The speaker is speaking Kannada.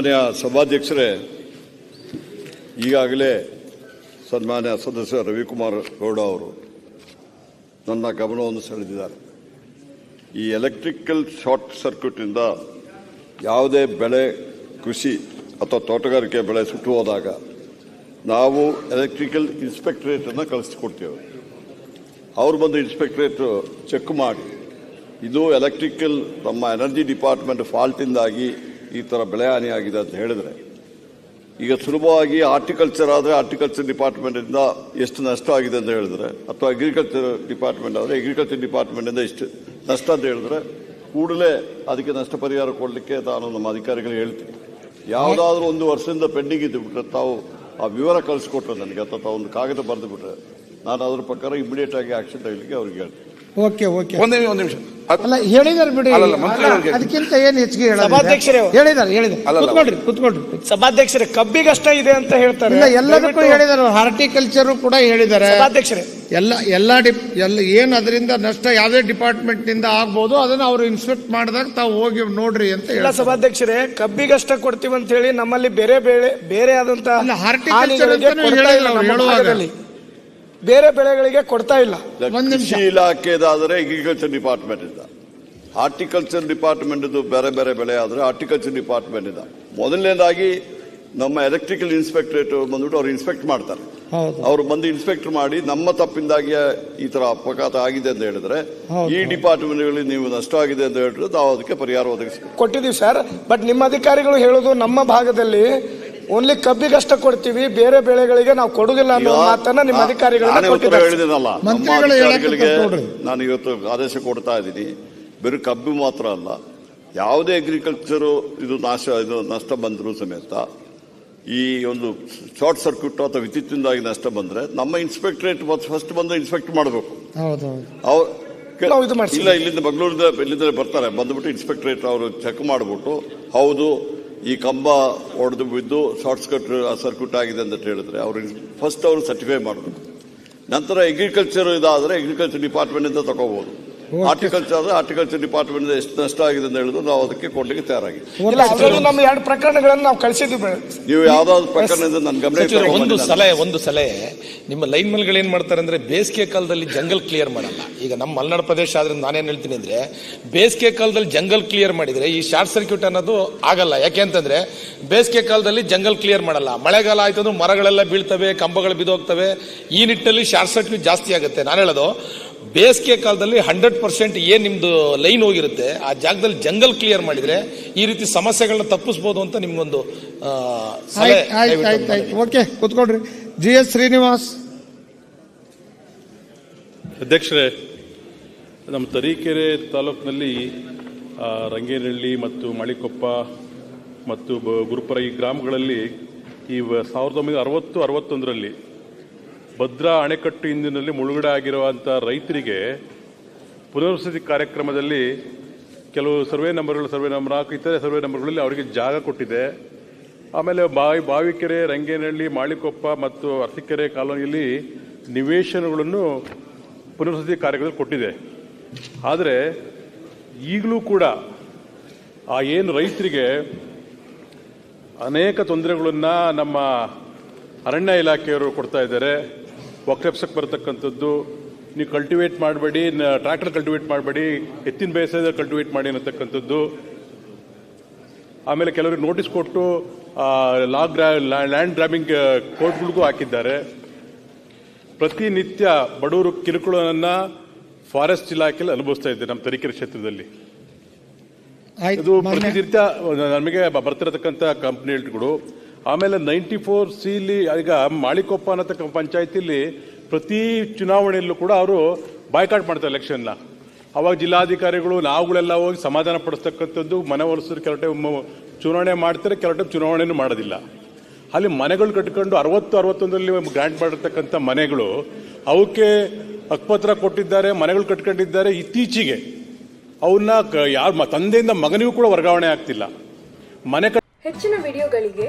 ಸನ್ಮಾನ್ಯ ಸಭಾಧ್ಯಕ್ಷರೇ, ಈಗಾಗಲೇ ಸನ್ಮಾನ್ಯ ಸದಸ್ಯ ರವಿಕುಮಾರ್ ಗೌಡ ಅವರು ನನ್ನ ಗಮನವನ್ನು ಸೆಳೆದಿದ್ದಾರೆ. ಈ ಎಲೆಕ್ಟ್ರಿಕಲ್ ಶಾರ್ಟ್ ಸರ್ಕ್ಯೂಟ್ನಿಂದ ಯಾವುದೇ ಬೆಳೆ, ಕೃಷಿ ಅಥವಾ ತೋಟಗಾರಿಕೆ ಬೆಳೆ ಸುಟ್ಟು ಹೋದಾಗ ನಾವು ಎಲೆಕ್ಟ್ರಿಕಲ್ ಇನ್ಸ್ಪೆಕ್ಟ್ರೇಟನ್ನು ಕಳಿಸ್ಕೊಡ್ತೇವೆ. ಅವ್ರು ಬಂದು ಇನ್ಸ್ಪೆಕ್ಟರೇಟ್ ಚೆಕ್ ಮಾಡಿ, ಇದು ಎಲೆಕ್ಟ್ರಿಕಲ್ ನಮ್ಮ ಎನರ್ಜಿ ಡಿಪಾರ್ಟ್ಮೆಂಟ್ ಫಾಲ್ಟಿಂದಾಗಿ ಈ ಥರ ಬೆಳೆ ಹಾನಿಯಾಗಿದೆ ಅಂತ ಹೇಳಿದರೆ ಈಗ ಸುಲಭವಾಗಿ ಆರ್ಟಿಕಲ್ಚರ್ ಆದರೆ ಆರ್ಟಿಕಲ್ಚರ್ ಡಿಪಾರ್ಟ್ಮೆಂಟಿಂದ ಎಷ್ಟು ನಷ್ಟ ಆಗಿದೆ ಅಂತ ಹೇಳಿದ್ರೆ ಅಥವಾ ಅಗ್ರಿಕಲ್ಚರ್ ಡಿಪಾರ್ಟ್ಮೆಂಟ್ ಆದರೆ ಅಗ್ರಿಕಲ್ಚರ್ ಡಿಪಾರ್ಟ್ಮೆಂಟಿಂದ ಎಷ್ಟು ನಷ್ಟ ಅಂತ ಹೇಳಿದ್ರೆ ಕೂಡಲೇ ಅದಕ್ಕೆ ನಷ್ಟ ಪರಿಹಾರ ಕೊಡಲಿಕ್ಕೆ ನಾನು ನಮ್ಮ ಅಧಿಕಾರಿಗಳಿಗೆ ಹೇಳ್ತೀನಿ. ಯಾವುದಾದ್ರೂ ಒಂದು ವರ್ಷದಿಂದ ಪೆಂಡಿಂಗ್ ಇದ್ದು ಬಿಟ್ಟರೆ ತಾವು ಆ ವಿವರ ಕಳಿಸ್ಕೊಟ್ರೆ ನನಗೆ ಅಥವಾ ತಾವು ಒಂದು ಕಾಗದ ಬರೆದು ಬಿಟ್ರೆ ನಾನು ಅದ್ರ ಪ್ರಕಾರ ಇಮಿಡಿಯೇಟ್ ಆಗಿ ಆಕ್ಷನ್ ತೆಗಲಿಕ್ಕೆ ಅವ್ರಿಗೆ ಹೇಳ್ತೀನಿ. ಓಕೆ ಓಕೆ ಒಂದೇ ಒಂದು ನಿಮಿಷ. ಅಲ್ಲ ಹೇಳಿದಾರೆ ಬಿಡಿ. ಅಲ್ಲಲ್ಲ, ಮಂತ್ರಿಗಳಿಗೆ- ಅದಕ್ಕಿಂತ ಏನ್ ಹೆಚ್ಚಿಗೆ ಸಭಾಧ್ಯಕ್ಷರೇ. ಹೇಳಿದಾರೆ ಹೇಳಿದಾರೆ. ಅಲ್ಲಲ್ಲ. ಕುತ್ಕೊಳ್ರಿ ಕುತ್ಕೊಳ್ರಿ ಸಭಾಧ್ಯಕ್ಷರೇ ಕಬ್ಬಿಗಷ್ಟ ಇದೆ ಅಂತ ಹೇಳ್ತಾರೆ. ಇಲ್ಲ ಎಲ್ಲದಕ್ಕೂ ದಯವಿಟ್ಟು ಹೇಳಿದಾರೆ ಹಾರ್ಟಿಕಲ್ಚರ್ ಕೂಡ ಹೇಳಿದ್ದಾರೆ ಸಭಾಧ್ಯಕ್ಷರೇ. ಎಲ್ಲ ಎಲ್ಲ ಡಿಪ್ ಎಲ್ಲ ಏನ್ ಅದರಿಂದ ನಷ್ಟ ಯಾವುದೇ ಡಿಪಾರ್ಟ್ಮೆಂಟ್ನಿಂದ ಆಗ್ಬೋದು ಅದನ್ನ ಅವರು ಇನ್ಸ್ಪೆಕ್ಟ್ ಮಾಡಿದಾಗ ತಾವು ಹೋಗಿ ನೋಡ್ರಿ ಅಂತ ಇಲ್ಲ ಹೇಳ್ತಾರೆ. ಸಭಾಧ್ಯಕ್ಷರೇ ಕಬ್ಬಿಗಷ್ಟ ಕೊಡ್ತೀವಿ ಅಂತ ಹೇಳಿ ನಮ್ಮಲ್ಲಿ ಬೇರೆ ಬೇರೆ ಬೇರೆ ಆದಂತ ಹಾರ್ಟಿಕಲ್ಚರ್ horticulture ಹಾನಿಗಳಿಗೆ ಅಂತಾನೂ ಕೊಡ್ತಾ ಹೇಳಿಲ್ಲ ಇಲ್ಲ ಅವ್ರು ನಮ್ಮ ಹೇಳುವಾಗ. ಭಾಗದಲ್ಲಿ. ಬೇರೆ ಬೆಳೆಗಳಿಗೆ ಕೊಡ್ತಾ ಇಲ್ಲ. ಒಂದ್ ನಿಮಿಷ. ಕೃಷಿ ಇಲಾಖೆದಾದರೆ ಅಗ್ರಿಕಲ್ಚರ್ ಡಿಪಾರ್ಟ್ಮೆಂಟ್ ಇಂದ. ಹಾರ್ಟಿಕಲ್ಚರ್ ಡಿಪಾರ್ಟ್ಮೆಂಟ್ ಬೇರೆ ಬೇರೆ ಬೆಳೆ ಆದ್ರೆ ಹಾರ್ಟಿಕಲ್ಚರ್ ಡಿಪಾರ್ಟ್ಮೆಂಟ್ ಇಂದ. ಮೊದಲನೇದಾಗಿ ನಮ್ಮ ಎಲೆಕ್ಟ್ರಿಕಲ್ ಇನ್ಸ್ಪೆಕ್ಟರೇಟ್ ಬಂದ್ಬಿಟ್ಟು ಅವ್ರು ಇನ್ಸ್ಪೆಕ್ಟ್ ಮಾಡ್ತಾರೆ. ಅವ್ರು ಬಂದು ಇನ್ಸ್ಪೆಕ್ಟ್ ಮಾಡಿ ನಮ್ಮ ತಪ್ಪಿಂದಾಗಿ ಈ ತರ ಅಪಘಾತ ಆಗಿದೆ ಅಂತ ಹೇಳಿದ್ರೆ. ಈ ಡಿಪಾರ್ಟ್ಮೆಂಟ್ಗಳಲ್ಲಿ ನೀವು ನಷ್ಟ ಆಗಿದೆ ಅಂತ ಹೇಳಿದ್ರೆ ನಾವು ಅದಕ್ಕೆ ಪರಿಹಾರ ಒದಗಿಸ್ತೀವಿ ಕೊಟ್ಟಿದೀವಿ ಸರ್. ಬಟ್ ನಿಮ್ಮ ಅಧಿಕಾರಿಗಳು ಹೇಳೋದು ನಮ್ಮ ಭಾಗದಲ್ಲಿ ಓನ್ಲಿ ಕಬ್ಬಿಗಷ್ಟ ಕೊಡ್ತೀವಿ ಬೇರೆ ಬೆಳೆಗಳಿಗೆ ನಾವು ಕೊಡುದಿಲ್ಲ ಅನ್ನೋ ಮಾತನ್ನ ನಿಮ್ಮ ಅಧಿಕಾರಿಗಳಿಗೆ ನಾನು ಇವತ್ತು ಆದೇಶ ಕೊಡ್ತಾ ಇದ್ದೀನಿ. ಬೇರೆ ಕಬ್ಬು ಮಾತ್ರ ಅಲ್ಲ ಯಾವುದೇ ಅಗ್ರಿಕಲ್ಚರ್ ಇದು ನಾಶ ಇದು ನಷ್ಟ ಬಂದರೂ ಸಮೇತ ಈ ಒಂದು ಶಾರ್ಟ್ ಸರ್ಕ್ಯೂಟ್ ಅಥವಾ ವಿದ್ಯುತ್ತಿಂದಾಗಿ ನಷ್ಟ ಬಂದ್ರೆ ನಮ್ಮ ಇನ್ಸ್ಪೆಕ್ಟರೇಟ್ ಫಸ್ಟ್ ಬಂದು ಇನ್ಸ್ಪೆಕ್ಟ್ ಮಾಡಬೇಕು. ಹೌದು ಹೌದು ಅವ್ರು. ಇಲ್ಲ ಇಲ್ಲಿಂದ ಬೆಂಗಳೂರಿಂದ ಇಲ್ಲಿಂದ ಬರ್ತಾರೆ. ಬಂದ್ಬಿಟ್ಟು ಇನ್ಸ್ಪೆಕ್ಟ್ರೇಟ್ ಅವರು ಚೆಕ್ ಮಾಡಿಬಿಟ್ಟು ಹೌದು ಈ ಕಂಬ ಒಡೆದು ಬಿದ್ದು ಶಾರ್ಟ್ ಸರ್ಕ್ಯೂಟ್ ಸರ್ಕ್ಯೂಟ್ ಆಗಿದೆ ಅಂತ ಹೇಳಿದ್ರೆ ಅವ್ರಿಗೆ ಫಸ್ಟ್ ಅವರು ಸರ್ಟಿಫೈ ಮಾಡಬೇಕು. ನಂತರ ಅಗ್ರಿಕಲ್ಚರ್ ಇದಾದರೆ ಅಗ್ರಿಕಲ್ಚರ್ ಡಿಪಾರ್ಟ್ಮೆಂಟ್ ಇಂದ ತಗೋಬಹುದು ಹಾರ್ಟಿಕಲ್ಚರ್ ಆದರೆ ಹಾರ್ಟಿಕಲ್ಚರ್ ಡಿಪಾರ್ಟ್ಮೆಂಟ್ ಎಷ್ಟು ನಷ್ಟ ಆಗಿದೆ ಅಂತ ಹೇಳಿದ್ರು ನಾವು ಅದಕ್ಕೆ ಕೊಡ್ಲಿಕ್ಕೆ ತಯಾರಾಗಿದ್ದೀವಿ ಇಲ್ಲ ಅದರಲ್ಲೂ ನಮ್ಮ ಎರಡು ಪ್ರಕರಣಗಳನ್ನು ನಾವು ಕಳಿಸಿದ್ವಿ ನೀವು ಯಾವ್ದಾದ್ರು ಪ್ರಕರಣದಿಂದ ನನ್ನ ಗಮನ ಒಂದು. ಸಲಹೆ ಒಂದು ಸಲಹೆ. ನಿಮ್ಮ ಲೈನ್ಗಳು ಏನ್ ಮಾಡ್ತಾರೆ ಅಂದ್ರೆ ಬೇಸಿಗೆ ಕಾಲದಲ್ಲಿ ಜಂಗಲ್ ಕ್ಲಿಯರ್ ಮಾಡಲ್ಲ. ಈಗ ನಮ್ಮ ಮಲೆನಾಡು ಪ್ರದೇಶ ಆದ್ರಿಂದ ನಾನೇನು ಹೇಳ್ತೀನಿ ಅಂದ್ರೆ ಬೇಸಿಗೆ ಕಾಲದಲ್ಲಿ ಜಂಗಲ್ ಕ್ಲಿಯರ್ ಮಾಡಿದ್ರೆ ಈ ಶಾರ್ಟ್ ಸರ್ಕ್ಯೂಟ್ ಅನ್ನೋದು ಆಗಲ್ಲ. ಯಾಕೆ ಅಂತಂದ್ರೆ ಬೇಸಿಗೆ ಕಾಲದಲ್ಲಿ ಜಂಗಲ್ ಕ್ಲಿಯರ್ ಮಾಡಲ್ಲ. ಮಳೆಗಾಲ ಆಯ್ತು ಅಂದ್ರೆ ಮರಗಳೆಲ್ಲ ಬೀಳ್ತವೆ ಕಂಬಗಳು ಬಿದ್ದೋಗ್ತವೆ ಈ ನಿಟ್ಟಲ್ಲಿ ಶಾರ್ಟ್ ಸರ್ಕ್ಯೂಟ್ ಜಾಸ್ತಿ ಆಗುತ್ತೆ. ನಾನು ಹೇಳೋದು ಬೇಸಿಗೆ ಕಾಲದಲ್ಲಿ ಹಂಡ್ರೆಡ್ ಪರ್ಸೆಂಟ್ ಏನ್ ನಿಮ್ದು ಲೈನ್ ಹೋಗಿರುತ್ತೆ ಆ ಜಾಗದಲ್ಲಿ ಜಂಗಲ್ ಕ್ಲಿಯರ್ ಮಾಡಿದ್ರೆ ಈ ರೀತಿ ಸಮಸ್ಯೆಗಳನ್ನ ತಪ್ಪಿಸ್ಬೋದು ಅಂತ ನಿಮ್ಗೊಂದು ಆಯ್ತು ಆಯ್ತು ಆಯ್ತು ಓಕೆ ಕುತ್ಕೊಳ್ರಿ. G S Srinivas. ಅಧ್ಯಕ್ಷರೇ ನಮ್ಮ ತರೀಕೆರೆ ತಾಲೂಕಿನಲ್ಲಿ ರಂಗೇನಹಳ್ಳಿ ಮತ್ತು ಮಳಿಕೊಪ್ಪ ಮತ್ತು ಬ- ಗುರುಪುರ ಈ ಗ್ರಾಮಗಳಲ್ಲಿ ಈ ವ- ಸಾವಿರದ ಒಂಬೈನೂರ ಅರವತ್ತು ಅರವತ್ತೊಂದರಲ್ಲಿ ಭದ್ರಾ ಅಣೆಕಟ್ಟು ಇಂದಿನಲ್ಲಿ ಮುಳುಗಡೆ ಆಗಿರುವಂಥ ರೈತರಿಗೆ ಪುನರ್ವಸತಿ ಕಾರ್ಯಕ್ರಮದಲ್ಲಿ ಕೆಲವು ಸರ್ವೆ ನಂಬರ್ಗಳು, ಸರ್ವೆ ನಂಬರ್ ನಾಲ್ಕು, ಇತರೆ ಸರ್ವೆ ನಂಬರ್ಗಳಲ್ಲಿ ಅವರಿಗೆ ಜಾಗ ಕೊಟ್ಟಿದೆ. ಆಮೇಲೆ ಬಾವಿ, ಬಾವಿಕೆರೆ, ರಂಗೇನಹಳ್ಳಿ, ಮಾಳಿಕೊಪ್ಪ ಮತ್ತು ಅರಸಿಕೆರೆ ಕಾಲೋನಿಯಲ್ಲಿ ನಿವೇಶನಗಳನ್ನು ಪುನರ್ವಸತಿ ಕಾರ್ಯದಲ್ಲಿ ಕೊಟ್ಟಿದೆ. ಆದರೆ ಈಗಲೂ ಕೂಡ ಆ ಏನು ರೈತರಿಗೆ ಅನೇಕ ತೊಂದರೆಗಳನ್ನು ನಮ್ಮ ಅರಣ್ಯ ಇಲಾಖೆಯವರು ಕೊಡ್ತಾ ಇದ್ದಾರೆ. ಒಕ್ರೆಪ್ಸಕ್ಕೆ ಬರತಕ್ಕಂಥದ್ದು ನೀವು ಕಲ್ಟಿವೇಟ್ ಮಾಡಬೇಡಿ ಟ್ರ್ಯಾಕ್ಟರ್ ಕಲ್ಟಿವೇಟ್ ಮಾಡಬೇಡಿ ಎತ್ತಿನ ಬೇಸಾಯದಲ್ಲಿ ಕಲ್ಟಿವೇಟ್ ಮಾಡಿ ಅನ್ನತಕ್ಕಂಥದ್ದು. ಆಮೇಲೆ ಕೆಲವರಿಗೆ ನೋಟಿಸ್ ಕೊಟ್ಟು ಲಾ ಗ್ರಾ ಲ್ಯಾಂಡ್ ಗ್ರಾಬಿಂಗ್ ಕೋರ್ಟ್ಗಳಿಗೂ ಹಾಕಿದ್ದಾರೆ. ಪ್ರತಿನಿತ್ಯ ಬಡವರು ಕಿರುಕುಳನ್ನ ಫಾರೆಸ್ಟ್ ಇಲಾಖೆಯಲ್ಲಿ ಅನುಭವಿಸ್ತಾ ಇದ್ದಾರೆ ನಮ್ಮ ತರೀಕೆರೆ ಕ್ಷೇತ್ರದಲ್ಲಿ. ಇದು ಪ್ರತಿನಿತ್ಯ ನಮಗೆ ಬರ್ತಿರತಕ್ಕಂಥ ಕಂಪ್ನಿಗಳು ಆಮೇಲೆ ನೈಂಟಿ ಫೋರ್ ಸಿಲಿ, ಈಗ ಮಾಳಿಕೊಪ್ಪ ಅನ್ನತಕ್ಕ ಪಂಚಾಯತಿಲಿ ಪ್ರತಿ ಚುನಾವಣೆಯಲ್ಲೂ ಕೂಡ ಅವರು ಬಾಯ್ಕಾಟ್ ಮಾಡ್ತಾರೆ ಎಲೆಕ್ಷನ್ನ ಅವಾಗ ಜಿಲ್ಲಾಧಿಕಾರಿಗಳು ನಾವುಗಳೆಲ್ಲ ಹೋಗಿ ಸಮಾಧಾನ ಪಡಿಸ್ತಕ್ಕಂಥದ್ದು ಮನೆ ಕೆಲವು ಟೈಮ್ ಚುನಾವಣೆ ಮಾಡ್ತಾರೆ ಕೆಲವು ಟೈಮ್ ಮಾಡೋದಿಲ್ಲ. ಅಲ್ಲಿ ಮನೆಗಳು ಕಟ್ಕೊಂಡು ಅರವತ್ತು, ಅರವತ್ತೊಂದರಲ್ಲಿ ಗ್ರ್ಯಾಂಟ್ ಮಾಡಿರ್ತಕ್ಕಂಥ ಮನೆಗಳು, ಅವಕ್ಕೆ ಅಕ್ಪತ್ರ ಕೊಟ್ಟಿದ್ದಾರೆ, ಮನೆಗಳು ಕಟ್ಕೊಂಡಿದ್ದಾರೆ ಇತ್ತೀಚೆಗೆ. ಅವನ್ನ ಯಾರು ತಂದೆಯಿಂದ ಮಗನಿಗೂ ಕೂಡ ವರ್ಗಾವಣೆ ಆಗ್ತಿಲ್ಲ. ಮನೆ ಹೆಚ್ಚಿನ ವಿಡಿಯೋಗಳಿಗೆ